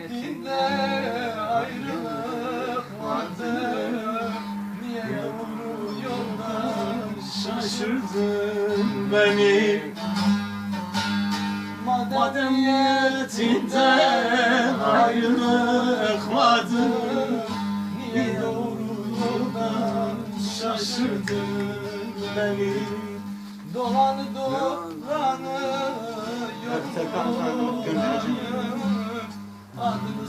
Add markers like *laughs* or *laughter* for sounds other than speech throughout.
Hasretinde ayrılık vardı. Niye doğru yoldan şaşırdın beni? Madeniyetinde ayrılık vardı. Niye doğru yoldan şaşırdın beni? Dolanı dolanı yollarım Adını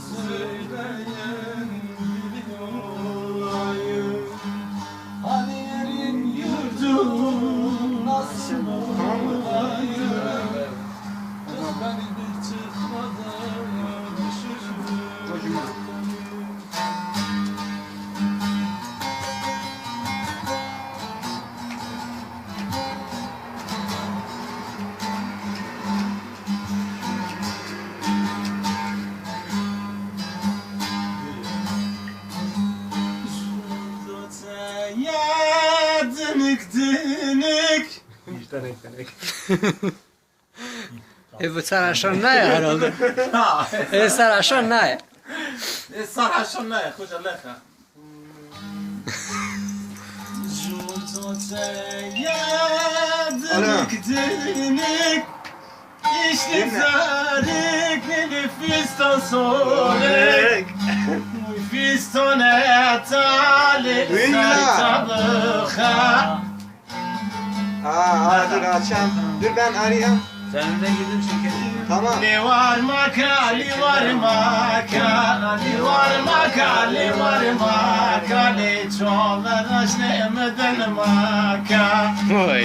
Dınık dınık E bu sarhoşun ne herhalde? *laughs* E sarhoşun ne? sarhoşun ne? Koca leka Dınık dınık İşte zarik Nefistan Duyun ya. Saytalığa Aa, dur akşam. Dur ben arayayım. Sen de gidin şirkete Tamam. Li var maka, li var maka, li var maka, li var maka, li çoğlar aşne meden maka. Oy.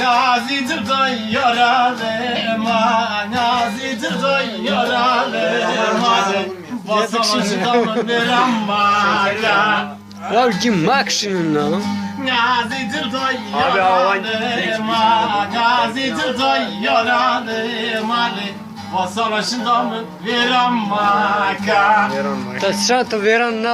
Nazidir da yaralema, nazidir da yaralema. Basamacı Ya. Kim? Bak şunun lan? Nazidir da Abi, havan- nazidir da yaralema. Basamacı damın bir maka. Ta sra to vjeran